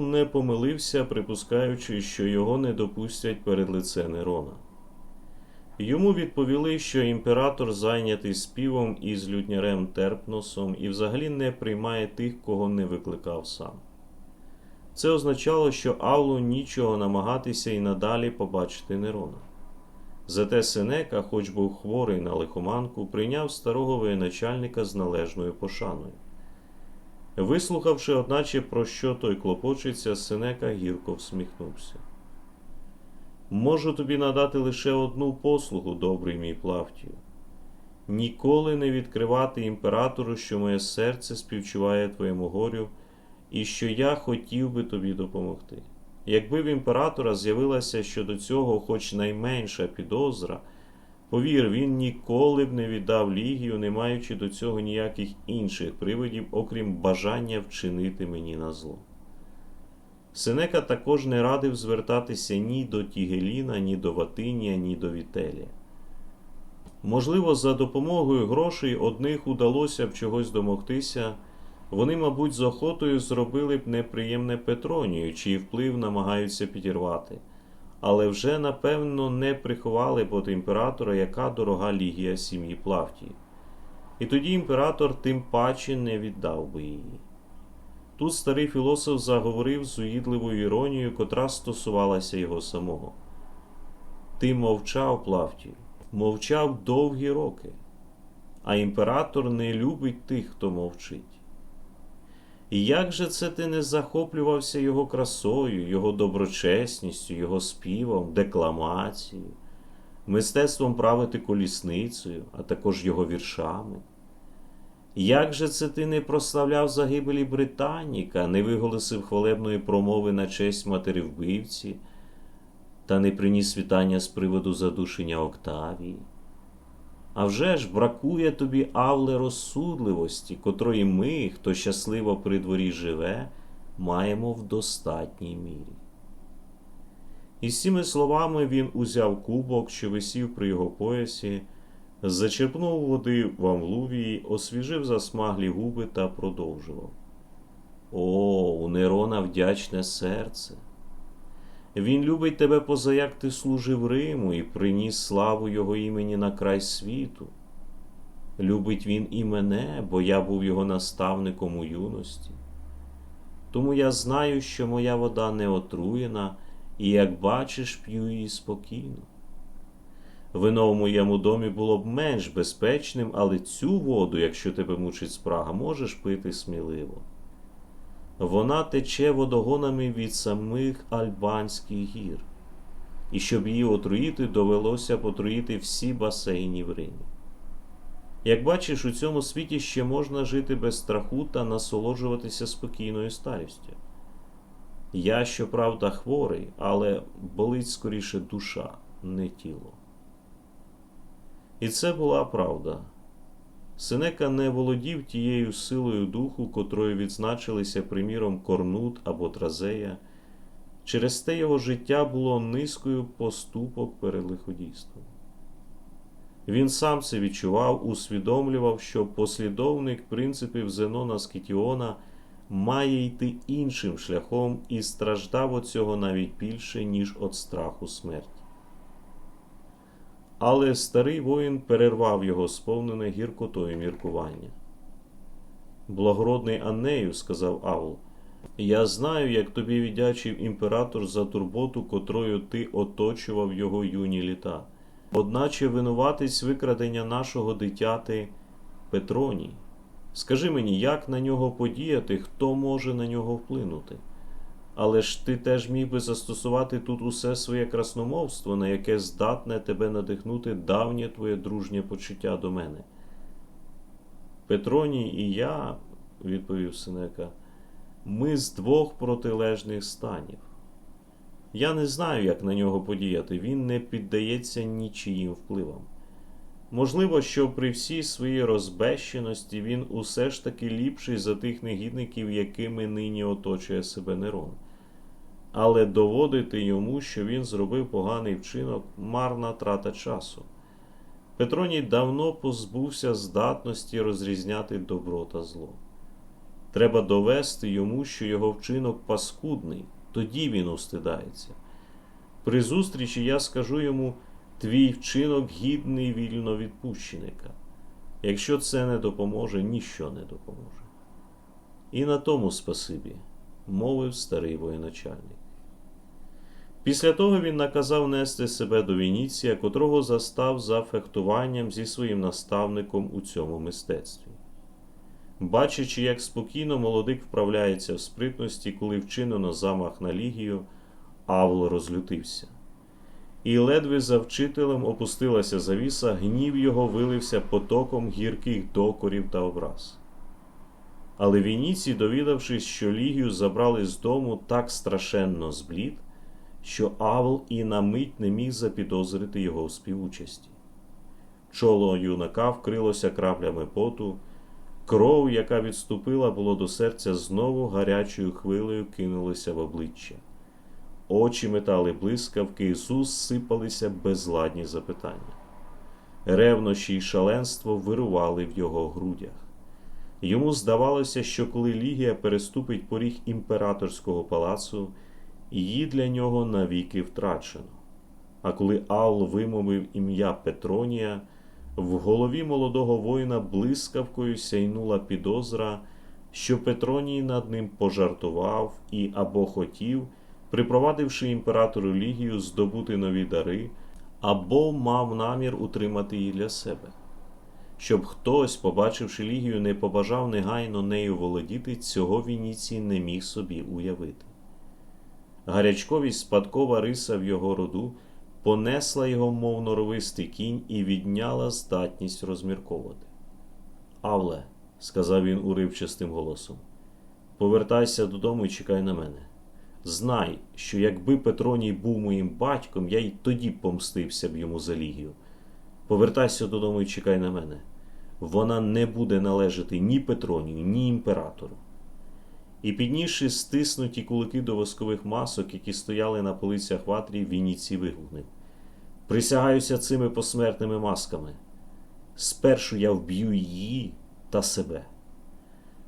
не помилився, припускаючи, що його не допустять перед лице Нерона. Йому відповіли, що імператор зайнятий співом із лютнярем Терпносом і взагалі не приймає тих, кого не викликав сам. Це означало, що Авлу нічого намагатися і надалі побачити Нерона. Зате Сенека, хоч був хворий на лихоманку, прийняв старого воєначальника з належною пошаною. Вислухавши, одначе, про що той клопочеться, Сенека гірко всміхнувся. Можу тобі надати лише одну послугу, добрий мій Плавтію. Ніколи не відкривати імператору, що моє серце співчуває твоєму горю, і що я хотів би тобі допомогти. Якби в імператора з'явилася щодо цього хоч найменша підозра, повір, він ніколи б не віддав лігію, не маючи до цього ніяких інших привидів, окрім бажання вчинити мені на зло. Сенека також не радив звертатися ні до Тігеліна, ні до Ватинія, ні до Вітелія. Можливо, за допомогою грошей одних удалося б чогось домогтися, вони, мабуть, з охотою зробили б неприємне Петронію, чий вплив намагаються підірвати, але вже напевно не приховали від імператора, яка дорога лігія сім'ї Плавтії. І тоді імператор тим паче не віддав би її. Тут старий філософ заговорив з уїдливою іронією, котра стосувалася його самого. Ти мовчав, Плавтію, мовчав довгі роки, а імператор не любить тих, хто мовчить. І як же це ти не захоплювався його красою, його доброчесністю, його співом, декламацією, мистецтвом правити колісницею, а також його віршами? Як же це ти не прославляв загибелі Британіка, не виголосив хвалебної промови на честь матері вбивці, та не приніс вітання з приводу задушення Октавії? А вже ж бракує тобі авле розсудливості, котрої ми, хто щасливо при дворі живе, маємо в достатній мірі. І з цими словами він узяв кубок, що висів при його поясі, зачерпнув води в амлувії, освіжив засмаглі губи та продовжував. О, у Нерона вдячне серце. Він любить тебе позаяк ти служив Риму і приніс славу Його імені на край світу. Любить він і мене, бо я був його наставником у юності. Тому я знаю, що моя вода не отруєна, і, як бачиш, п'ю її спокійно. Вино в моєму домі було б менш безпечним, але цю воду, якщо тебе мучить спрага, можеш пити сміливо. Вона тече водогонами від самих Альбанських гір, і щоб її отруїти, довелося потруїти всі басейні в Римі. Як бачиш, у цьому світі ще можна жити без страху та насолоджуватися спокійною старістю. Я, щоправда, хворий, але болить скоріше душа, не тіло. І це була правда. Сенека не володів тією силою духу, котрою відзначилися, приміром, Корнут або Тразея. Через те його життя було низкою поступок перед лиходійством. Він сам це відчував, усвідомлював, що послідовник принципів Зенона Скітіона має йти іншим шляхом і страждав від цього навіть більше, ніж від страху смерті. Але старий воїн перервав його сповнене гіркотою міркування. Благородний Анею, сказав Авл, я знаю, як тобі віддячив імператор за турботу, котрою ти оточував його юні літа, одначе винуватись викрадення нашого дитяти Петроній. Скажи мені, як на нього подіяти, хто може на нього вплинути? Але ж ти теж міг би застосувати тут усе своє красномовство, на яке здатне тебе надихнути давнє твоє дружнє почуття до мене. Петроній і я, відповів Синека, ми з двох протилежних станів. Я не знаю, як на нього подіяти, він не піддається нічиїм впливам. Можливо, що при всій своїй розбещеності він усе ж таки ліпший за тих негідників, якими нині оточує себе Нерон. Але доводити йому, що він зробив поганий вчинок, марна трата часу. Петроній давно позбувся здатності розрізняти добро та зло. Треба довести йому, що його вчинок паскудний, тоді він устидається. При зустрічі я скажу йому твій вчинок гідний вільновідпущеника. Якщо це не допоможе, ніщо не допоможе. І на тому спасибі, мовив старий воєначальник. Після того він наказав нести себе до Вініція, котрого застав за фехтуванням зі своїм наставником у цьому мистецтві. Бачачи, як спокійно молодик вправляється в спритності, коли вчинено замах на лігію, Авл розлютився. І ледве за вчителем опустилася завіса, гнів його вилився потоком гірких докорів та образ. Але Вініцій, довідавшись, що лігію забрали з дому, так страшенно зблід, що Авл і на мить не міг запідозрити його в співучасті. Чоло юнака вкрилося краплями поту, кров, яка відступила було до серця, знову гарячою хвилею кинулася в обличчя. Очі метали блискавки, Ісус сипалися безладні запитання. Ревнощі й шаленство вирували в його грудях. Йому здавалося, що коли Лігія переступить поріг імператорського палацу, її для нього навіки втрачено. А коли Аул вимовив ім'я Петронія, в голові молодого воїна блискавкою сяйнула підозра, що Петроній над ним пожартував і або хотів, припровадивши імператору Лігію здобути нові дари, або мав намір утримати її для себе. Щоб хтось, побачивши Лігію, не побажав негайно нею володіти, цього Вініцій не міг собі уявити. Гарячковість спадкова риса в його роду понесла його, мов норовистий кінь, і відняла здатність розмірковувати. Авле, сказав він уривчастим голосом, повертайся додому і чекай на мене. Знай, що якби Петроній був моїм батьком, я й тоді помстився б йому за лігію. Повертайся додому і чекай на мене. Вона не буде належати ні Петронію, ні імператору. І піднісши стиснуті кулики до воскових масок, які стояли на полицях ватрі, Вініці вигукнув. Присягаюся цими посмертними масками. Спершу я вб'ю її та себе.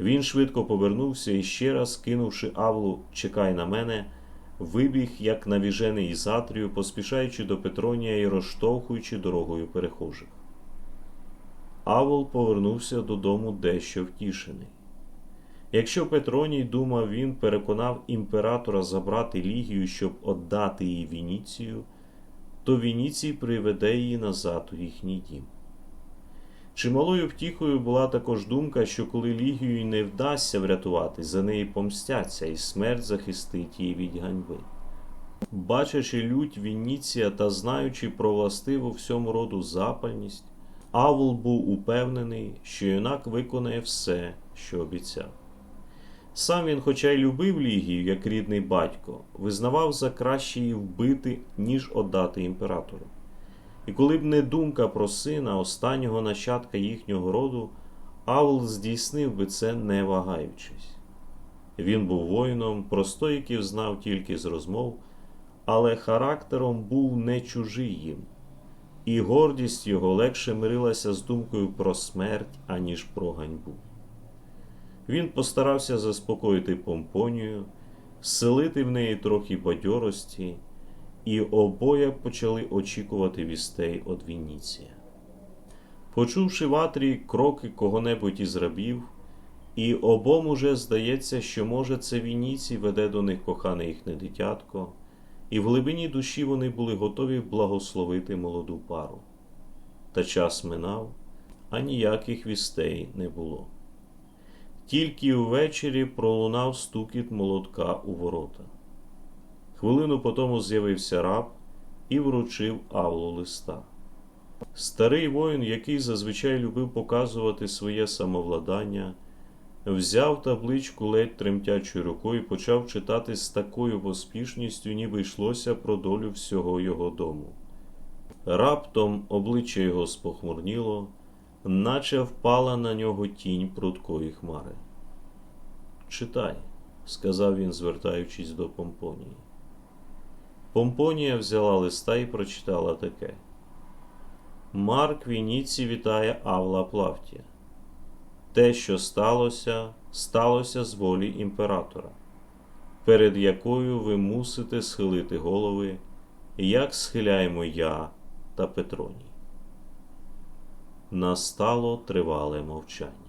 Він швидко повернувся і ще раз, кинувши Авлу Чекай на мене, вибіг, як навіжений із атрію, поспішаючи до Петронія і розштовхуючи дорогою перехожих. Авл повернувся додому дещо втішений. Якщо Петроній думав, він переконав імператора забрати Лігію, щоб отдати її Вініцію, то Вініцій приведе її назад у їхній дім. Чималою втіхою була також думка, що коли Лігію не вдасться врятувати, за неї помстяться, і смерть захистить її від ганьби. Бачачи лють Вініція та знаючи про властиву всьому роду запальність, Авл був упевнений, що юнак виконає все, що обіцяв. Сам він, хоча й любив Лігію, як рідний батько, визнавав за краще її вбити, ніж отдати імператору. І коли б не думка про сина, останнього нащадка їхнього роду, Авл здійснив би це, не вагаючись. Він був воїном, простоїків знав тільки з розмов, але характером був не чужий їм, і гордість його легше мирилася з думкою про смерть, аніж про ганьбу. Він постарався заспокоїти помпонію, вселити в неї трохи бадьорості, і обоє почали очікувати вістей від Вініція. Почувши в Атрії кроки кого-небудь із рабів, і обом уже здається, що, може, це Вініцій веде до них кохане їхнє дитятко, і в глибині душі вони були готові благословити молоду пару. Та час минав, а ніяких вістей не було. Тільки ввечері пролунав стукіт молотка у ворота. Хвилину потому з'явився раб і вручив Авлу листа. Старий воїн, який зазвичай любив показувати своє самовладання, взяв табличку ледь тремтячою рукою і почав читати з такою поспішністю, ніби йшлося про долю всього його дому. Раптом обличчя його спохмурніло, наче впала на нього тінь прудкої хмари. Читай, сказав він, звертаючись до Помпонії. Помпонія взяла листа і прочитала таке. Марк Вініці вітає Авла Плавтія. те, що сталося, сталося з волі імператора, перед якою ви мусите схилити голови, як схиляємо я та Петроній. Настало тривале мовчання.